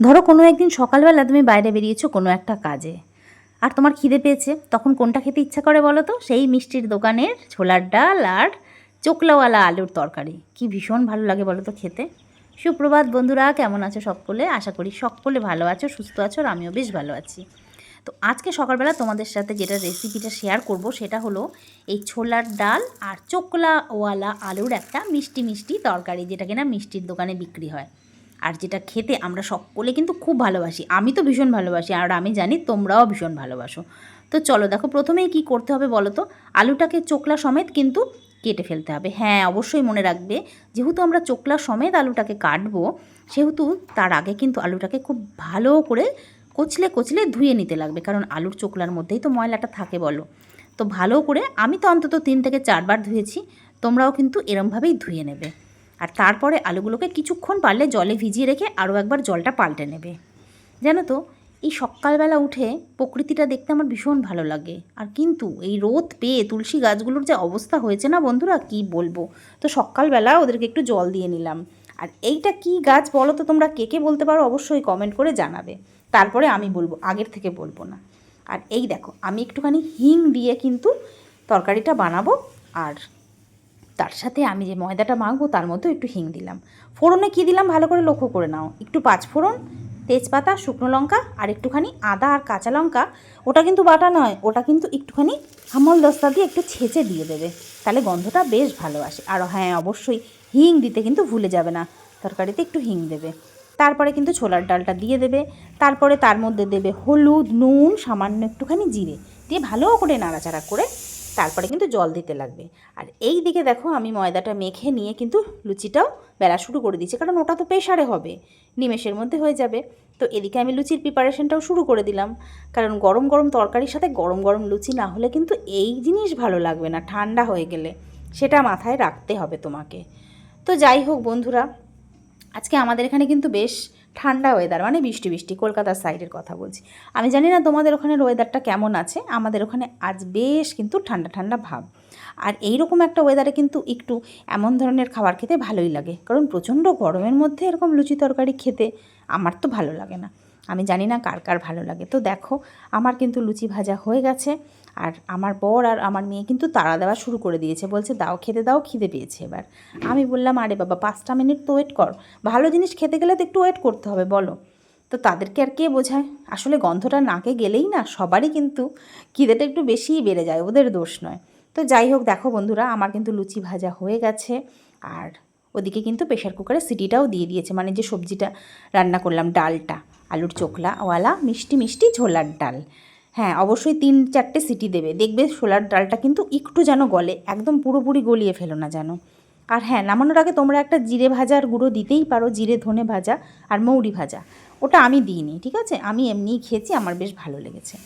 ধরো কোনো একদিন সকালবেলা তুমি বাইরে বেরিয়েছো কোনো একটা কাজে। আর তোমার খিদে পেয়েছে, তখন কোনটা খেতে ইচ্ছা করে বলো তো? সেই মিষ্টির দোকানের ছোলার ডাল আর চোকলাওয়ালা আলুর তরকারি। কি ভীষণ ভালো লাগে বলো তো খেতে। সুপ্রভাত বন্ধুরা, কেমন আছো সকলে? আশা করি সকলে ভালো আছো, সুস্থ আছো, আর আমিও বেশ ভালো আছি। তো আজকে সকালবেলা তোমাদের সাথে যেটা রেসিপিটা শেয়ার করব সেটা হলো এই ছোলার ডাল আর চোকলাওয়ালা আলুর একটা মিষ্টি মিষ্টি তরকারি, যেটা কিনা মিষ্টির দোকানে বিক্রি হয়। আর যেটা খেতে আমরা সকলে কিন্তু খুব ভালোবাসি। আমি তো ভীষণ ভালোবাসি আর আমি জানি তোমরাও ভীষণ ভালোবাসো। তো চলো দেখো, প্রথমেই কি করতে হবে বলো তো? আলুটাকে চোকলা সমেত কিন্তু কেটে ফেলতে হবে। হ্যাঁ অবশ্যই মনে রাখবে, যেহেতু আমরা চোকলা সমেত আলুটাকে কাটবো, সেহেতু তার আগে কিন্তু আলুটাকে খুব ভালো করে কচলে কচলে ধুয়ে নিতে লাগবে, কারণ আলুর চোকলার মধ্যেই তো ময়লাটা থাকে বলো। তো ভালো করে, আমি তো অন্তত তিন থেকে চারবার ধুয়েছি, তোমরাও কিন্তু এরমভাবেই ধুয়ে নেবে। আর তারপরে আলুগুলোকে কিছুক্ষণ পারলে জলে ভিজিয়ে রেখে আরও একবার জলটা পাল্টে নেবে। জানো তো, এই সকালবেলা উঠে প্রকৃতিটা দেখতে আমার ভীষণ ভালো লাগে। আর কিন্তু এই রোদ পেয়ে তুলসী গাছগুলোর যে অবস্থা হয়েছে না বন্ধুরা, কি বলব? তো সকালবেলা ওদেরকে একটু জল দিয়ে নিলাম। আর এইটা কি গাছ বলো তো, তোমরা কে কে বলতে পারো অবশ্যই কমেন্ট করে জানাবে। তারপরে আমি বলব, আগের থেকে বলব না। আর এই দেখো, আমি একটুখানি হিং দিয়ে কিন্তু তরকারিটা বানাবো। আর তার সাথে আমি যে ময়দাটা মাখবো, তার মধ্যেও একটু হিং দিলাম। ফোড়নে কী দিলাম? ভালো করে লক্ষ্য করে নাও। একটু পাঁচ ফোড়ন, তেজপাতা, শুকনো লঙ্কা আর একটুখানি আদা আর কাঁচা লঙ্কা। ওটা কিন্তু বাটা নয়, ওটা কিন্তু একটুখানি হামল দস্তা দিয়ে একটু ছেঁচে দিয়ে দেবে। তাহলে গন্ধটা বেশ ভালো আসে। আর হ্যাঁ অবশ্যই হিং দিতে কিন্তু ভুলে যাবে না। তরকারিতে একটু হিং দেবে। তারপরে কিন্তু ছোলার ডালটা দিয়ে দেবে। তারপরে তার মধ্যে দেবে হলুদ, নুন, সামান্য একটুখানি জিরে। দিয়ে ভালো করে নাড়াচাড়া করে তারপরে কিন্তু জল দিতে লাগবে। আর এই দিকে দেখো আমি ময়দাটা মেখে নিয়ে কিন্তু লুচিটাও বেলা শুরু করে দিচ্ছি কারণ ওটা তো প্রেশারে হবে, নিমেষের মধ্যে হয়ে যাবে। তো এদিকে আমি লুচির প্রিপারেশনটাও শুরু করে দিলাম, কারণ গরম গরম তরকারির সাথে গরম গরম লুচি না হলে কিন্তু এই জিনিস ভালো লাগবে না, ঠান্ডা হয়ে গেলে। সেটা মাথায় রাখতে হবে তোমাকে। তো যাই হোক বন্ধুরা, আজকে আমাদের এখানে কিন্তু বেশ ঠান্ডা ওয়েদার মানে বৃষ্টি বৃষ্টি, কলকাতার সাইডের কথা বলছি। আমি জানি না তোমাদের ওখানে ওয়েদারটা কেমন আছে, আমাদের ওখানে আজ বেশ কিন্তু ঠান্ডা ঠান্ডা ভাব। আর এই রকম একটা ওয়েদারে কিন্তু একটু এমন ধরনের খাবার খেতে ভালোই লাগে, কারণ প্রচণ্ড গরমের মধ্যে এরকম লুচি তরকারি খেতে আমার তো ভালো লাগে না। আমি জানি না কার কার ভালো লাগে। তো দেখো, আমার কিন্তু লুচি ভাজা হয়ে গেছে আর আমার বর আর আমার মেয়ে কিন্তু তাড়া দেওয়া শুরু করে দিয়েছে। বলছে, দাও, খেতে দাও, খিদে পেয়েছে এবার। আমি বললাম, আরে বাবা, পাঁচটা মিনিট তো ওয়েট কর। ভালো জিনিস খেতে গেলে তো একটু ওয়েট করতে হবে, বলো। তো তাদেরকে আর কে বোঝায়? আসলে গন্ধটা নাকে গেলেই না, সবারই কিন্তু খিদেটা একটু বেশিই বেড়ে যায়, ওদের দোষ নয়। তো যাই হোক, দেখো বন্ধুরা, আমার কিন্তু লুচি ভাজা হয়ে গেছে আর ওদিকে কিন্তু প্রেশার কুকারে সিটিটাও দিয়ে দিয়েছে। মানে যে সবজিটা রান্না করলাম, ডালটা, আলুর চোখলা ওয়ালা মিষ্টি মিষ্টি ঝোলার ডাল। হ্যাঁ অবশ্যই তিন চারটে সিটি দেবে। দেখবে ছোলার ডালটা কিন্তু একটু যেন গলে, একদম পুরোপুরি গলিয়ে ফেলো না যেন। আর হ্যাঁ নামানোর আগে তোমরা একটা জিরে ভাজার গুঁড়ো দিতেই পারো, জিরে ধনে ভাজা আর মৌরি ভাজা। ওটা আমি দিইনি, ঠিক আছে? আমি এমনিই খেয়েছি, আমার বেশ ভালো লেগেছে।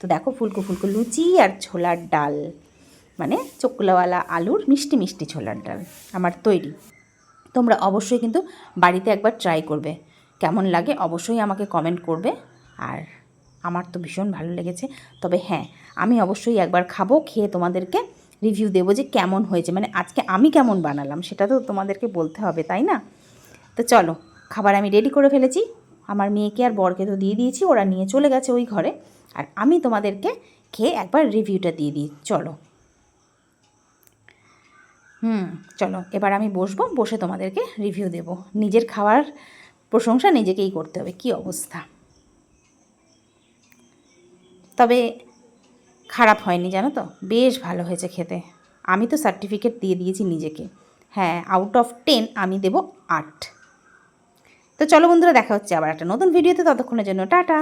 তো দেখো ফুলকো ফুলকো লুচি আর ছোলার ডাল। মানে চোকলাওয়ালা আলুর মিষ্টি মিষ্টি ছোলার ডাল, আমার তৈরি। তোমরা অবশ্যই কিন্তু বাড়িতে একবার ট্রাই করবে। কেমন লাগে অবশ্যই আমাকে কমেন্ট করবে। আর আমার তো ভীষণ ভালো লেগেছে। তবে হ্যাঁ আমি অবশ্যই একবার খাব, খেয়ে তোমাদেরকে রিভিউ দেবো যে কেমন হয়েছে। মানে আজকে আমি কেমন বানালাম, সেটা তো তোমাদেরকে বলতে হবে, তাই না? তো চলো, খাবার আমি রেডি করে ফেলেছি। আমার মেয়েকে আর বরকে তো দিয়ে দিয়েছি, ওরা নিয়ে চলে গেছে ওই ঘরে। আর আমি তোমাদেরকে খেয়ে একবার রিভিউটা দিয়ে দিই। চলো। হুম, চলো, এবার আমি বসবো, বসে তোমাদেরকে রিভিউ দেব। নিজের খাওয়ার প্রশংসা নিজেকেই করতে হবে, কি অবস্থা? তবে খারাপ হয়নি, জানো তো? বেশ ভালো হয়েছে খেতে। আমি তো সার্টিফিকেট দিয়ে দিয়েছি নিজেকে। হ্যাঁ আউট অফ টেন আমি দেব আট। তো চলো বন্ধুরা, দেখা হচ্ছে আবার একটা নতুন ভিডিওতে ততক্ষণের জন্য টাটা!